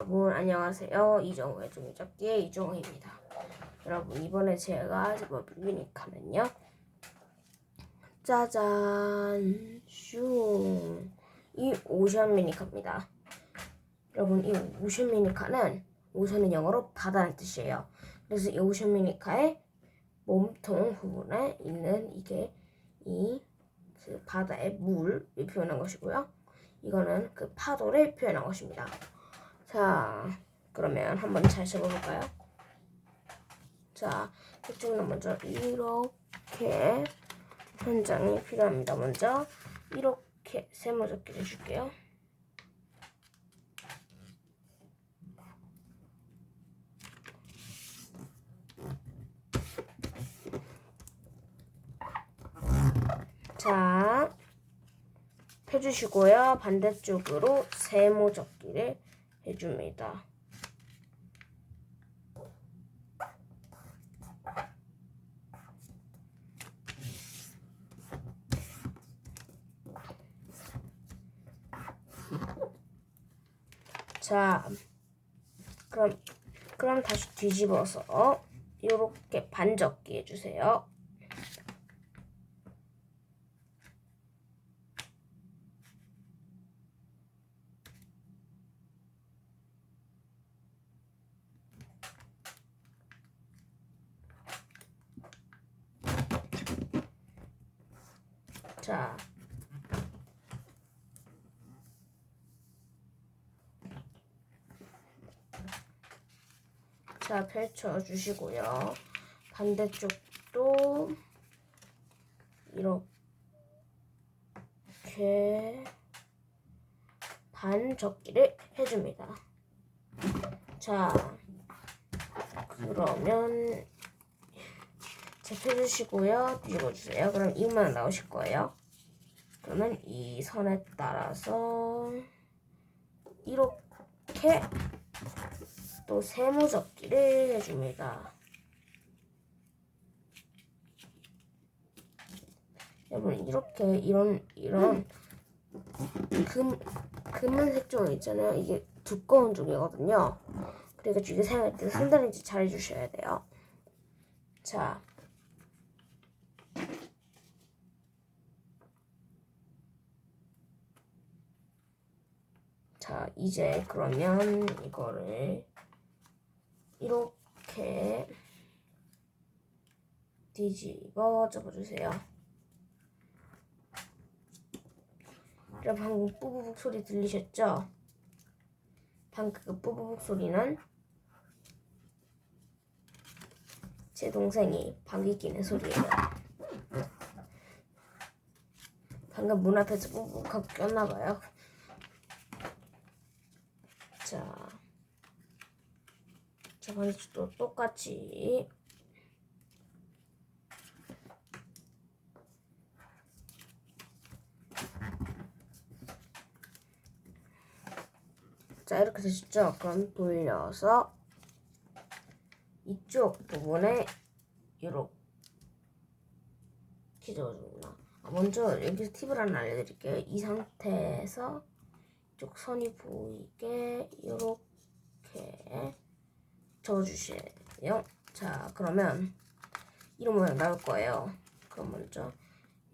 여러분 안녕하세요. 이정우의 종이접기의 이정우입니다. 여러분 이번에 제가 유니카는요. 짜잔. 슝이 오션 미니카입니다. 여러분 이 오션 미니카는 오션은 영어로 바다라는 뜻이에요. 그래서 이 오션 미니카의 몸통 부분에 있는 이게 이 그 바다의 물을 표현한 것이고요. 이거는 그 파도를 표현한 것입니다 자, 그러면 한번 잘 접어볼까요? 자, 이쪽은 먼저 이렇게 한 장이 필요합니다. 먼저 이렇게 세모접기를 해줄게요. 자, 펴주시고요. 반대쪽으로 세모접기를 해줍니다. 자, 그럼 그럼 다시 뒤집어서 이렇게 반접기 해주세요. 자. 자, 펼쳐 주시고요. 반대쪽도 이렇게 반 접기를 해줍니다. 자, 그러면 접혀주시고요. 뒤집어주세요. 그럼 이만 나오실 거예요. 그러면 이 선에 따라서 이렇게 또 세모접기를 해줍니다. 여러분 이렇게 이런 이런 금 금은색 종 있잖아요. 이게 두꺼운 종이거든요. 그래가지고 이게 사용할 때 손다는지 잘 해주셔야 돼요. 자. 자, 이제 그러면 이거를 이렇게 뒤집어 접어주세요. 여러분 방금 뿌부북 소리 들리셨죠? 방금 그 뿌부북 소리는 제 동생이 방귀 끼는 소리예요. 방금 문 앞에서 뿌부북하고 꼈나봐요. 자, 저번에도 똑같이 자 이렇게 되셨죠? 그럼 돌려서 이쪽 부분에 이렇게 적어줍니다. 아, 먼저 여기서 팁을 하나 알려드릴게요. 이 상태에서 이쪽 선이 보이게 이렇게 적어주세요. 자, 그러면 이런 모양 나올 거예요. 그럼 먼저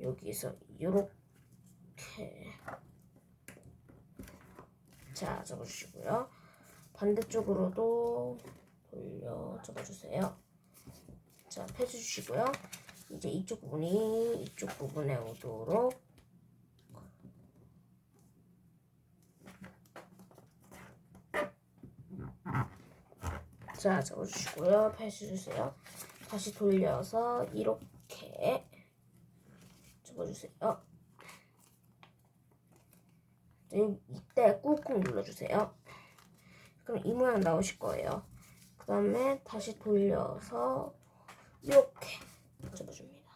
여기서 이렇게 자 적어주시고요. 반대쪽으로도 돌려 적어주세요. 자 펴주시고요. 이제 이쪽 부분이 이쪽 부분에 오도록 자 적어주시고요. 펴주세요. 다시 돌려서 이렇게 적어주세요. 자, 요- 이때 꾹꾹 눌러주세요. 그럼 이 모양 나오실 거예요. 그 다음에 다시 돌려서 이렇게 접어줍니다.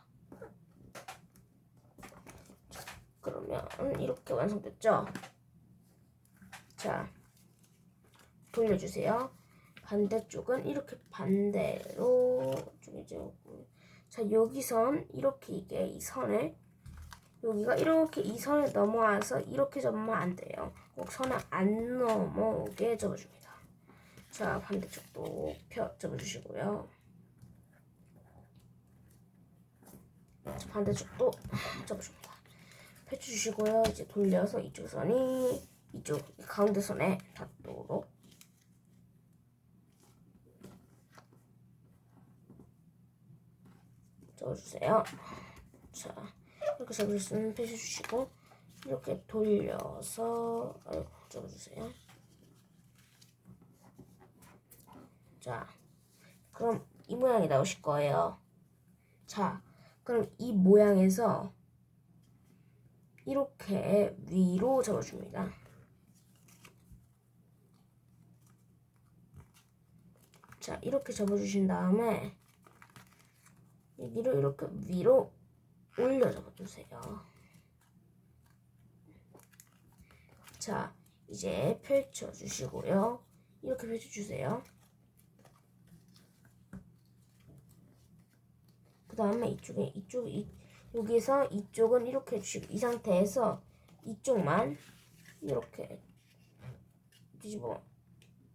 자, 그러면 이렇게 완성됐죠? 자, 돌려주세요. 반대쪽은 이렇게 반대로 좀 이제 자 여기선 이렇게 이게 이 선을 여기가 이렇게 이 선을 넘어와서 이렇게 접으면 안 돼요. 꼭 선을 안 넘어오게 접어줍니다. 자, 반대쪽도 펴 접어주시고요. 자, 반대쪽도 접어줍니다. 펼쳐주시고요. 이제 돌려서 이쪽 선이 이쪽 가운데 선에 닿도록 접어주세요. 자, 이렇게 접으셨으면 펼쳐주시고 이렇게 돌려서 아이고, 접어주세요. 자, 그럼 이 모양이 나오실 거예요. 자, 그럼 이 모양에서 이렇게 위로 접어줍니다. 자, 이렇게 접어주신 다음에 여기를 이렇게 위로 올려 접어주세요. 자, 이제 펼쳐주시고요. 이렇게 펼쳐주세요. 그 다음에 이쪽에 이쪽 이 여기서 이쪽은 이렇게 해주시고 이 상태에서 이쪽만 이렇게 뒤집어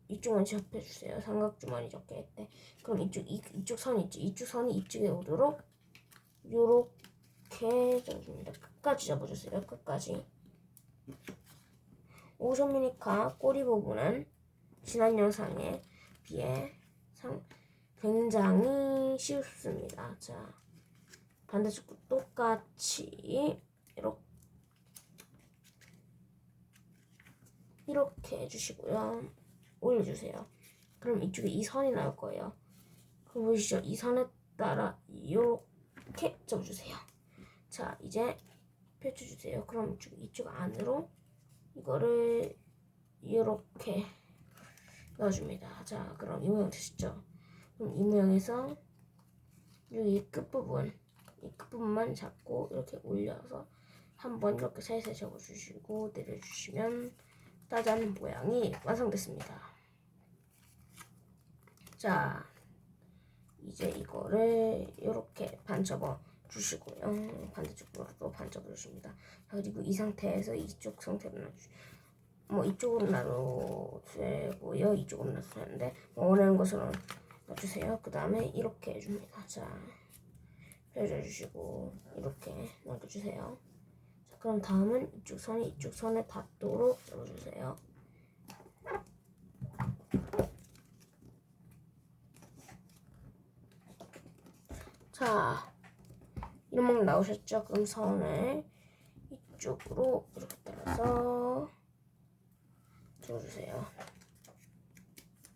이쪽만 접해주세요. 삼각주머니 접게 할때 그럼 이쪽 이, 이쪽 선 있죠. 이쪽 선이 이쪽에 오도록 요렇게 접습니다. 끝까지 접어주세요. 끝까지. 오션 미니카 꼬리 부분은 지난 영상에 비해 상, 굉장히 쉽습니다. 자, 반대쪽도 똑같이 이렇게 이렇게 해주시고요. 올려주세요. 그럼 이쪽에 이 선이 나올 거예요. 그 보이시죠? 이 선에 따라 이렇게 접어주세요. 자, 이제 펼쳐주세요. 그럼 이쪽, 이쪽 안으로 이거를 이렇게 넣어줍니다. 자, 그럼 이 모양 되시죠? 그럼 이 모양에서 여기 끝부분, 이 끝부분만 잡고 이렇게 올려서 한번 이렇게 살살 접어주시고 내려주시면 짜잔 모양이 완성됐습니다. 자, 이제 이거를 이렇게 반 접어 주시고요. 반대쪽으로도 반 접어 주십니다. 자, 그리고 이 상태에서 이쪽 상태로 놔주 뭐 이쪽으로 놔도 되고요. 이쪽으로 놔도 되는데 뭐 원하는 것으로 놔주세요. 그 다음에 이렇게 해줍니다. 자, 펴줘주시고 이렇게 놔둬주세요. 자, 그럼 다음은 이쪽 선이 이쪽 선에 닿도록 접어주세요. 자, 막 나오셨죠? 그럼 선을 이쪽으로 이렇게 따라서 접어주세요.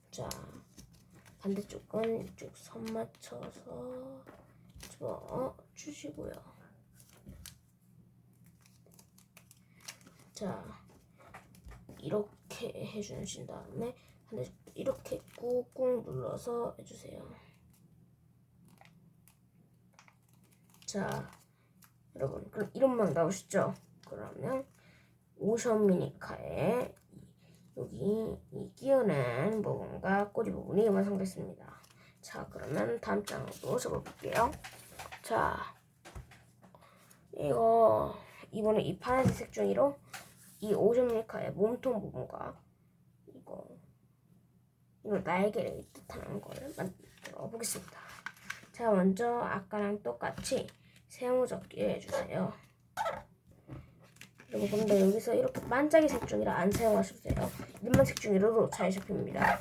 자, 반대쪽은 이쪽 선 맞춰서 주시고요. 자, 이렇게 해주신 다음에 반대쪽도 이렇게 꾹꾹 눌러서 해주세요. 자, 여러분, 그럼 이름만 나오시죠? 그러면 오션 미니카의 여기 이 끼어난 부분과 꼬리 부분이 완성됐습니다. 자, 그러면 다음 장도 접어볼게요. 자, 이거 이번에 이 파란색 색종이로 이 오션 미니카의 몸통 부분과 이거 이거 날개를 뜻하는 걸 만들어 보겠습니다. 자, 먼저 아까랑 똑같이 세모 접기를 해주세요. 그리고 근데 여기서 이렇게 반짝이 색종이라 안 사용하셔도 돼요. 일반 색종이로도 잘 잡힙니다.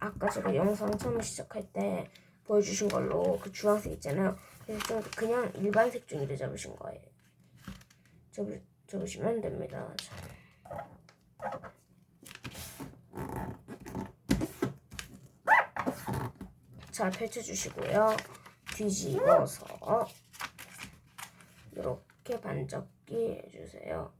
아까 제가 영상 처음 시작할 때 보여주신 걸로 그 주황색 있잖아요. 그래서 좀 그냥 일반 색종이를 잡으신 거예요. 접으, 접으시면 됩니다. 자. 자, 펼쳐주시고요. 뒤집어서 이렇게 반접기 해주세요.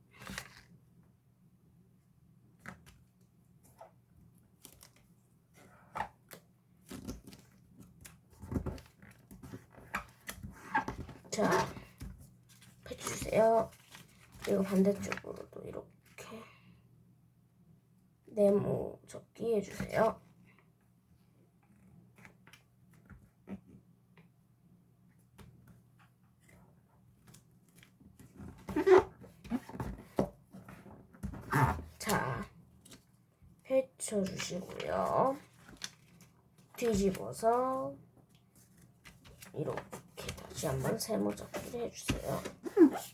자, 펼쳐주세요. 그리고 반대쪽으로도 이렇게 네모 접기 해주세요. 펼쳐주시고요. 뒤집어서 이렇게 다시 한번 세모잡기를 해주세요.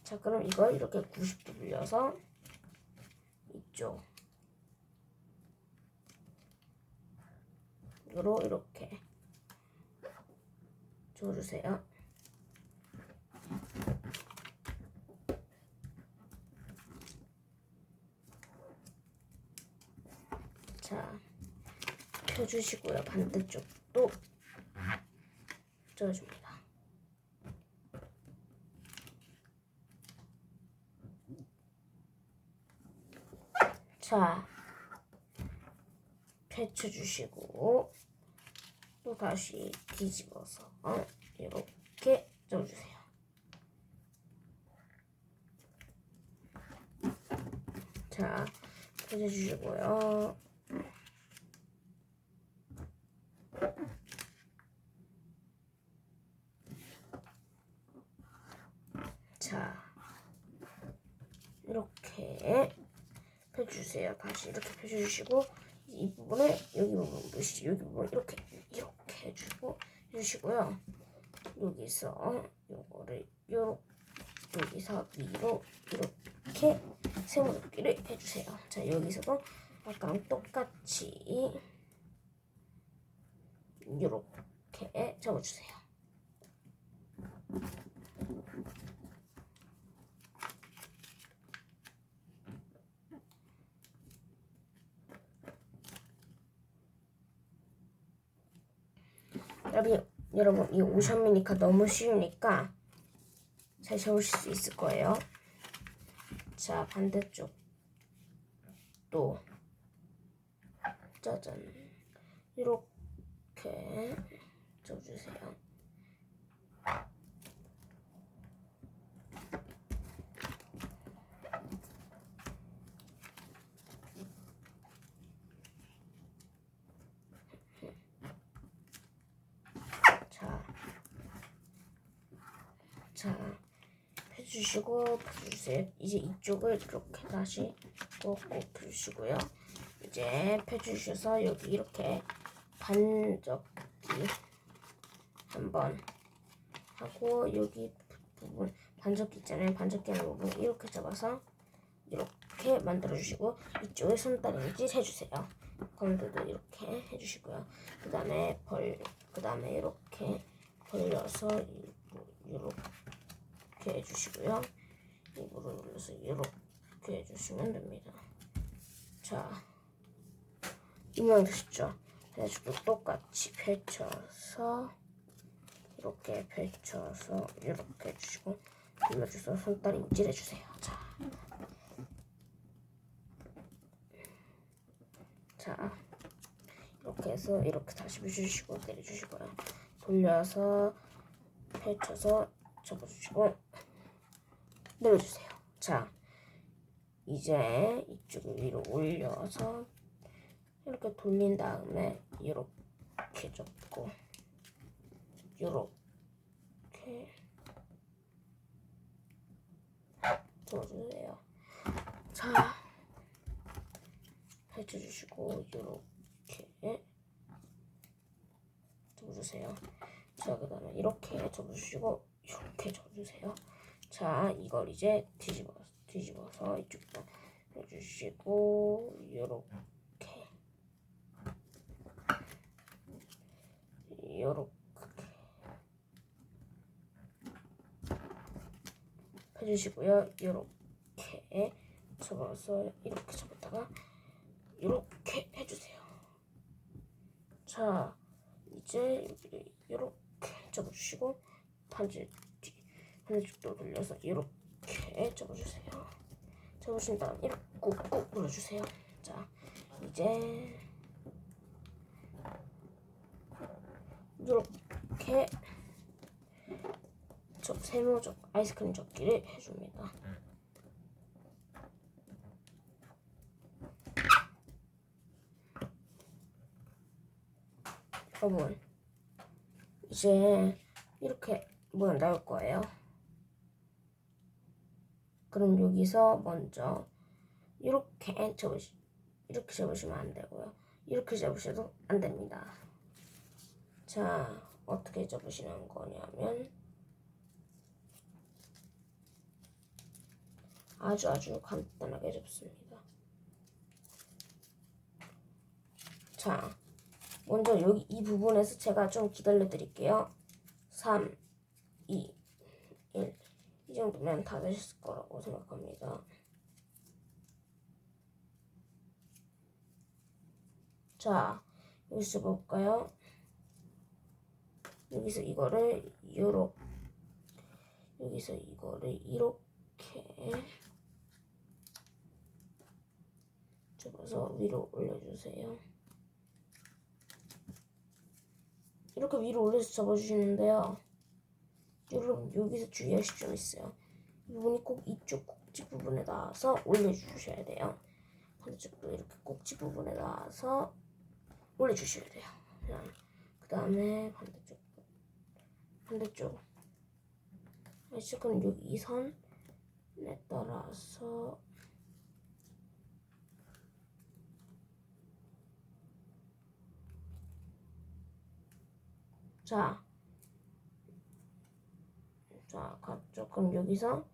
자, 그럼 이걸 이렇게 90도 돌려서 이쪽 으로 이렇게 줘주세요. 자, 펴주시고요. 반대쪽도 쪄줍니다. 자, 펼쳐주시고 또 다시 뒤집어서 이렇게 쪄주세요. 자, 펴주시고요. 자, 이렇게 펴주세요. 다시 이렇게 펴주시고 이 부분을 여기 부분 보시죠. 여기 부분 이렇게 이렇게 해주고 해주시고요. 여기서 요거를 요 여기서 위로 이렇게 세모잡기를 해주세요. 자 여기서도 아까랑 똑같이 이렇게 접어주세요. 여러분, 여러분 이 오션 미니카 너무 쉬우니까 잘 잡으실 수 있을 거예요. 자 반대쪽 또 짜잔 이렇게 접주세요. 자, 자, 펴주시고 펴주세요. 이제 이쪽을 이렇게 다시 꼭 펴주시고요. 이제 펴주셔서 여기 이렇게 반접기 한번 하고 여기 부분 반접기 있잖아요. 반접기 하는 부분 이렇게 잡아서 이렇게 만들어 주시고 이쪽에 손다리질 해주세요. 건드도 이렇게 해주시고요. 그 다음에 벌, 그 다음에 이렇게 벌려서 이렇게 해주시고요. 입으로 눌러서 이렇게 해주시면 됩니다. 자, 이명되셨죠? 그래가지고 똑같이 펼쳐서 이렇게 펼쳐서 이렇게 해주시고 눌러주셔서 움찔 해주세요. 자. 자, 이렇게 해서 이렇게 다시 밀주시고 내려주시고요. 돌려서 펼쳐서 접어주시고 내려주세요. 자, 이제 이쪽을 위로 올려서 이렇게 돌린 다음에 이렇게 접고 이렇게 접어주세요. 자. 펼쳐주시고 이렇게 접어주세요. 자 그 다음에 이렇게 접어주시고 이렇게 접어주세요. 자 이걸 이제 뒤집어 뒤집어서 이쪽도 해주시고 이렇게 이렇게 해주시고요. 이렇게 접어서 이렇게 접었다가 이렇게 해주세요. 자, 이제 이렇게 접어주시고 반지 반대쪽도 돌려서 이렇게 접어주세요. 접으신 다음 이렇게 꾹꾹 눌러주세요. 자, 이제 이렇게 저 세모적 아이스크림 접기를 해줍니다. 여러분 이제 이렇게 모양 나올 거예요. 그럼 여기서 먼저 이렇게 접으시 이렇게 접으시면 안 되고요. 이렇게 접으셔도 안 됩니다. 자, 어떻게 접으시는 거냐면 아주 아주 간단하게 접습니다. 자, 먼저 여기 이 부분에서 제가 좀 기다려 드릴게요. 3, 2, 1. 이 정도면 다 되셨을 거라고 생각합니다. 자, 여기서 볼까요? 여기서 이거를 요렇게 여기서 이거를 이렇게 접어서 위로 올려주세요. 이렇게 위로 올려서 접어주시는데요. 여러분 여기서 주의하실 점 있어요. 이 부분이 꼭 이쪽 꼭지 부분에 닿아서 올려주셔야 돼요. 반대쪽도 이렇게 꼭지 부분에 닿아서 올려주셔야 돼요. 그 다음에 반대쪽 반대쪽 이쪽은 여기 이 선에 따라서 자, 자, 갔죠. 그럼 여기서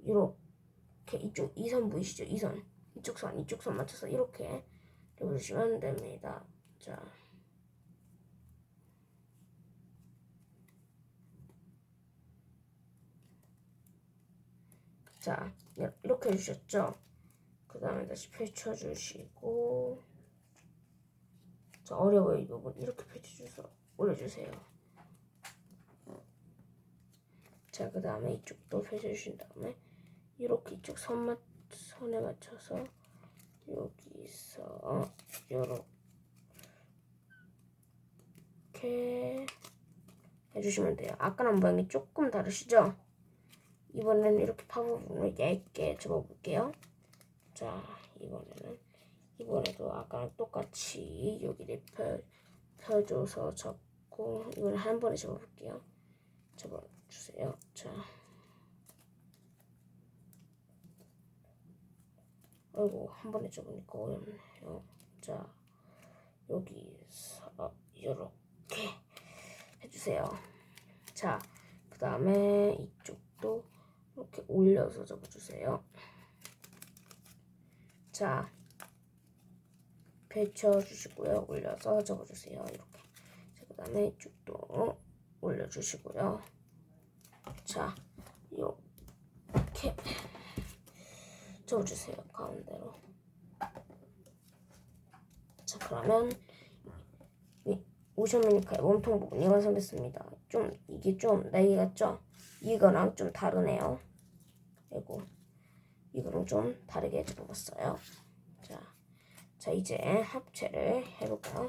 이렇게 이쪽 이 선 보이시죠? 이 선, 이쪽 선, 이쪽 선 맞춰서 이렇게 해보시면 됩니다. 자, 자, 이렇게 해주셨죠? 그 다음에 다시 펼쳐주시고, 자, 어려워요, 이 부분. 이렇게 펼쳐줘서 올려주세요. 자, 그 다음에 이쪽도 펼쳐주신 다음에, 이렇게 이쪽 선 맞, 선에 맞춰서, 여기서, 요렇게 해주시면 돼요. 아까랑 모양이 조금 다르시죠? 이번에는 이렇게 파 부분을 얇게 접어볼게요. 자, 이번에는 이번에도 아까랑 똑같이 여기를 펴, 펴줘서 접고 이번에 한 번에 접어볼게요. 접어 주세요. 자, 아이고 한 번에 접으니까 어렵네요. 자, 여기서 이렇게 해주세요. 자, 그 다음에 이쪽도 이렇게 올려서 접어주세요. 자, 펼쳐주시고요. 올려서 접어주세요. 이렇게. 자, 그 다음에 이쪽도 올려주시고요. 자, 이렇게 접어주세요. 가운데로. 자, 그러면 오션 미니카의 몸통 부분 이 완성됐습니다. 좀 이게 좀 날개 같죠? 이거랑 좀 다르네요. 그리고 이거랑 좀 다르게 접어봤어요. 자, 자 이제 합체를 해볼까요?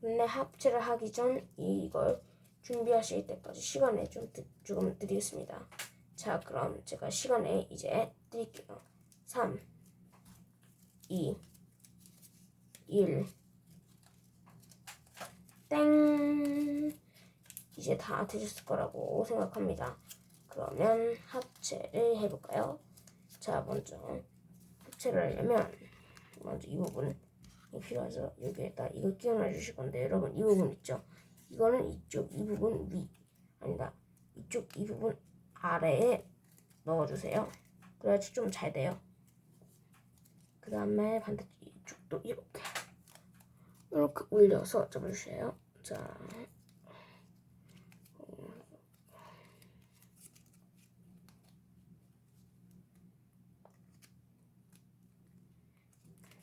근데 합체를 하기 전 이걸 준비하실 때까지 시간을 좀 드, 조금 드리겠습니다. 자, 그럼 제가 시간을 이제 드릴게요. 3, 2, 1, 땡! 이제 다 되셨을 거라고 생각합니다. 그러면 합체를 해볼까요? 자, 먼저 합체를 하려면 먼저 이 부분 이 필요해서 여기에다 이걸 끼워놔 주실 건데 여러분 이 부분 있죠? 이거는 이쪽 이 부분 위 아니다 이쪽 이 부분 아래에 넣어주세요. 그래야지 좀 잘 돼요. 그 다음에 반대쪽 이쪽도 이렇게 이렇게 올려서 접어주세요. 자,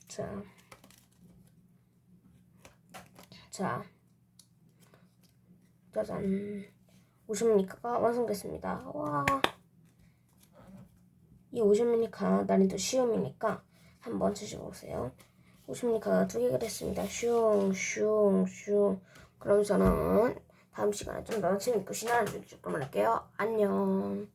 자, 자, 짜잔. 50미니카가 완성됐습니다. 와. 이 50미니카 난이도 쉬움이니까 한번 치셔보세요. 50미니카가 두 개가 됐습니다. 슝, 슝, 슝. 그럼 저는 다음 시간에 좀 더 재밌고 신나는 주제 좀 할게요. 안녕.